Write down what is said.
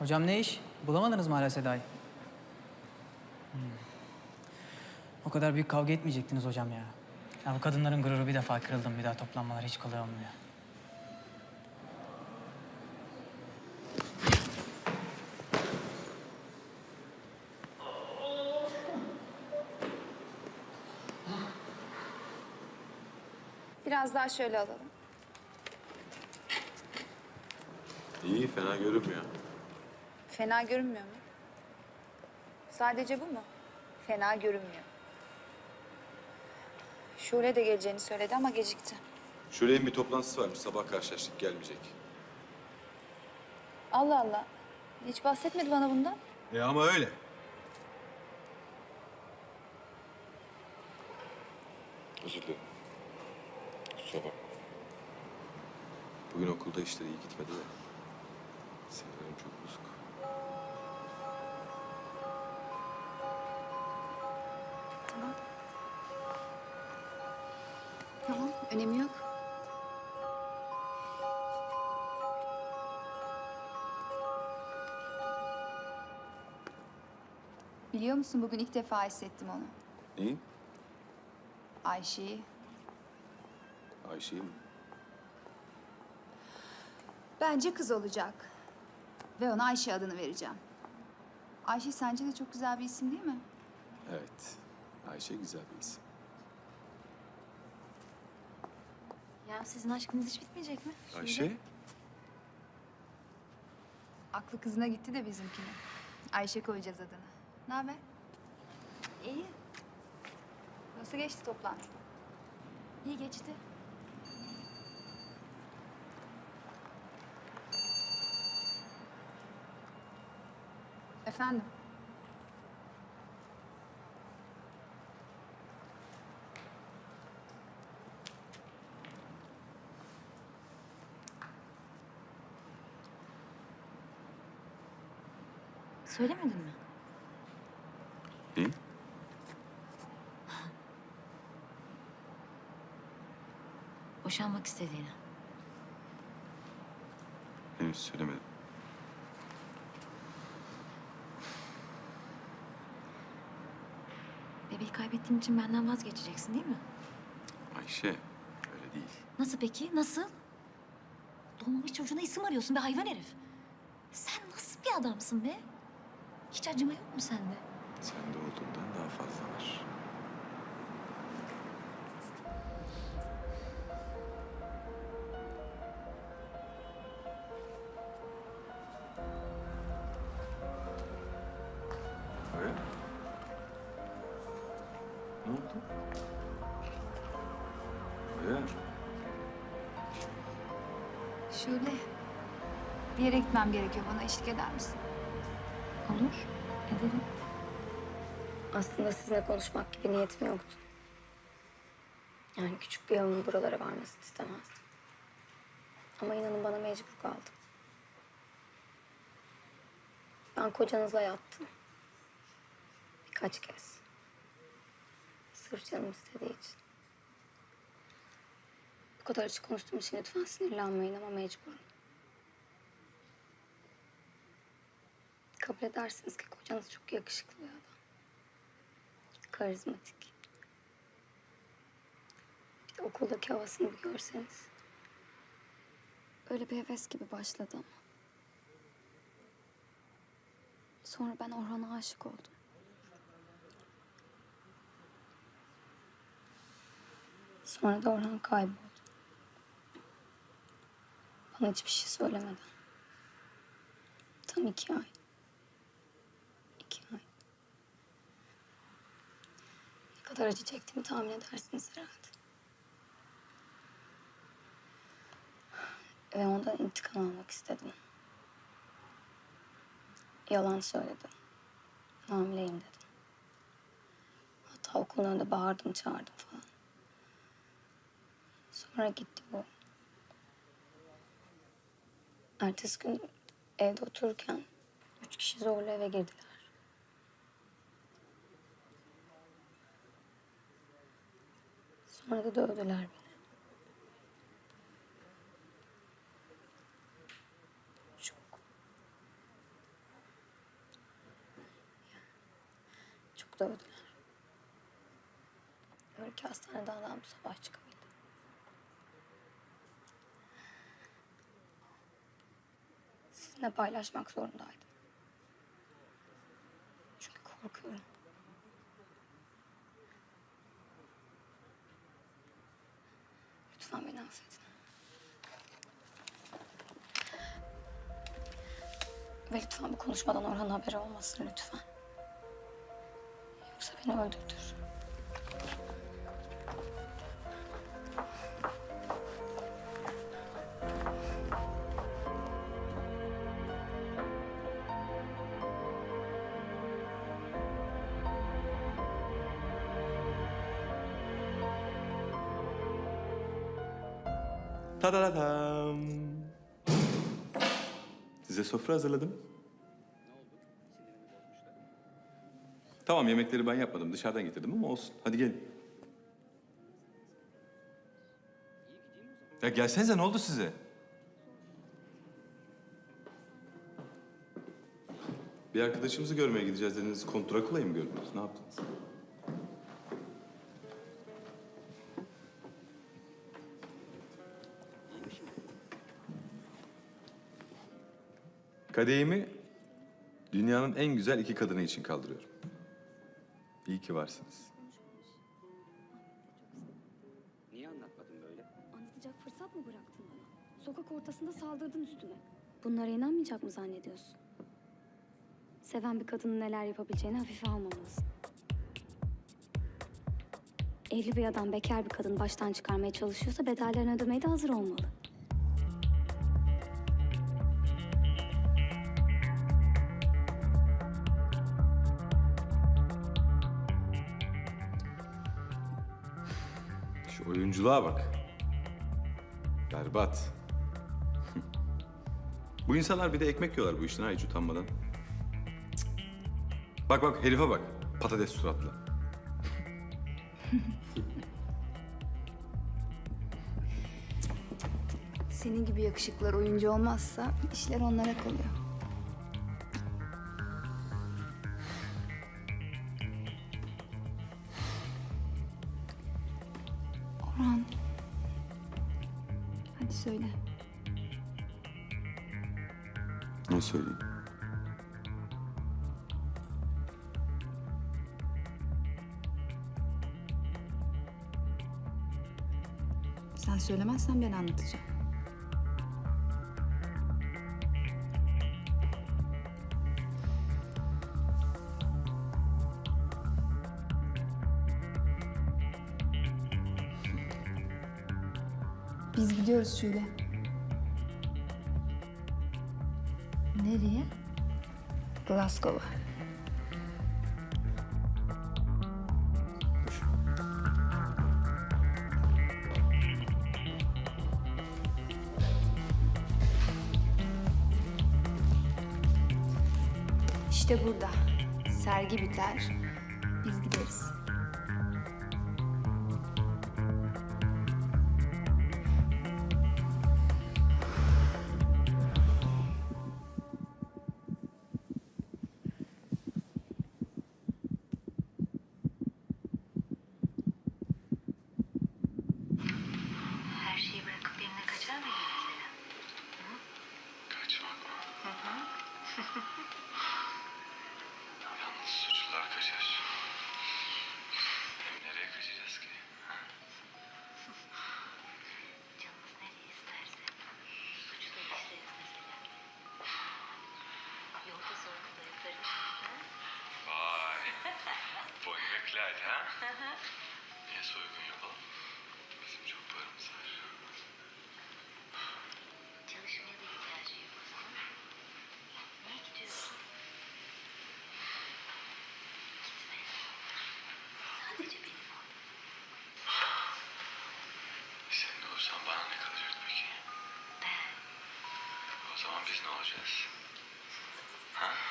Hocam ne iş? Bulamadınız mı hala Seda'yı? Hmm. O kadar büyük kavga etmeyecektiniz hocam ya. Ya bu kadınların gururu bir defa kırıldı mı bir daha toplanmalar hiç kolay olmuyor. Biraz daha şöyle alalım. İyi, fena görünmüyor. Fena görünmüyor mu? Sadece bu mu? Fena görünmüyor. Şule de geleceğini söyledi ama gecikti. Şule'nin bir toplantısı varmış, sabah karşılaştık, gelmeyecek. Allah Allah. Hiç bahsetmedi bana bundan. E ama öyle. Özür dilerim. Kusura bak. Bugün okulda işler iyi gitmedi de. Sinirlerim çok bozuk. Önemi yok. Biliyor musun bugün ilk defa hissettim onu. Neyi? Ayşe'yi. Ayşe'yi mi? Bence kız olacak. Ve ona Ayşe adını vereceğim. Ayşe sence de çok güzel bir isim değil mi? Evet. Ayşe güzel bir isim. Ya sizin aşkınız hiç bitmeyecek mi? Ayşe? Aklı kızına gitti de bizimkine. Ayşe koyacağız adını. Ne haber? İyi, Nasıl geçti toplantı? iyi geçti. Efendim? Söylemedin mi? Neyi? Boşanmak istediğini. Henüz söylemedim. Bebeği kaybettiğim için benden vazgeçeceksin değil mi? Ayşe, öyle değil. Nasıl peki? Nasıl? Doğmamış çocuğuna isim arıyorsun be hayvan herif. Sen nasıl bir adamsın be? Hiç acıma yok mu sende? Sende olduğundan daha fazla var. Evet. Ne oldu? Evet. Şule. Bir yere gitmem gerekiyor. Bana eşlik eder misin? Olur, ederim. Aslında sizinle konuşmak gibi niyetim yoktu. Yani küçük bir yavunun buralara varmasını istemezdim. Ama inanın bana mecbur kaldım. Ben kocanızla yattım. Birkaç kez. Sırf canım istediği için. Bu kadar açık konuştuğum için lütfen sinirlenmeyin ama mecburum. Kabul edersiniz ki kocanız çok yakışıklı bir adam. Karizmatik. Bir de okuldaki havasını bir görseniz. Öyle bir heves gibi başladı ama. Sonra ben Orhan'a aşık oldum. Sonra da Orhan kayboldu. Bana hiçbir şey söylemeden. Tam iki ay. İki ay. Ne kadar acı çektiğimi tahmin edersiniz herhalde. Ve ondan intikam almak istedim. Yalan söyledim. Hamileyim dedim. Hatta okulun önünde bağırdım çağırdım falan. Sonra gitti bu. Ertesi gün evde otururken üç kişi zorla eve girdiler. Sonra da dövdüler beni. Çok. Çok dövdüler. Öyle ki hastaneden adam bu sabah çıkabildi. Sizinle paylaşmak zorundaydım. Çünkü korkuyorum. Ve lütfen bu konuşmadan Orhan'ın haberi olmasın lütfen. Yoksa beni öldürtür. Tadadam. Size sofra hazırladım. Tamam yemekleri ben yapmadım. Dışarıdan getirdim ama olsun. Hadi gelin. Ya gelsenize ne oldu size? Bir arkadaşımızı görmeye gideceğiz dediniz. Kontrakula'yı mı gördünüz? Ne yaptınız? Kadehimi dünyanın en güzel iki kadını için kaldırıyorum. İyi ki varsınız. Niye anlatmadın böyle? Anlatacak fırsat mı bıraktın bana? Sokak ortasında saldırdın üstüme. Bunlara inanmayacak mı zannediyorsun? Seven bir kadının neler yapabileceğini hafife almamalısın. Evli bir adam bekar bir kadın baştan çıkarmaya çalışıyorsa bedellerini ödemeye de hazır olmalı. Oyunculuğa bak. Berbat. bu insanlar bir de ekmek yiyorlar bu işten ha hiç utanmadan. Bak bak herife bak. Patates suratlı. Senin gibi yakışıklar oyuncu olmazsa işler onlara kalıyor. Söyle. Ne söyleyeyim? Sen söylemezsen ben anlatacağım. Biz gidiyoruz Şule. Nereye? Glasgow'a. İşte burada. Sergi biter. Boyunbekler ha? Niye soygun yapalım? Bizim çok paramız var. Çalışmaya da ihtiyacı yok o zaman. Niye gidiyorsun? Gitme. Sadece benim ol. Senin olursan bana ne kalacak peki? Ben O zaman biz ne olacağız? Ha?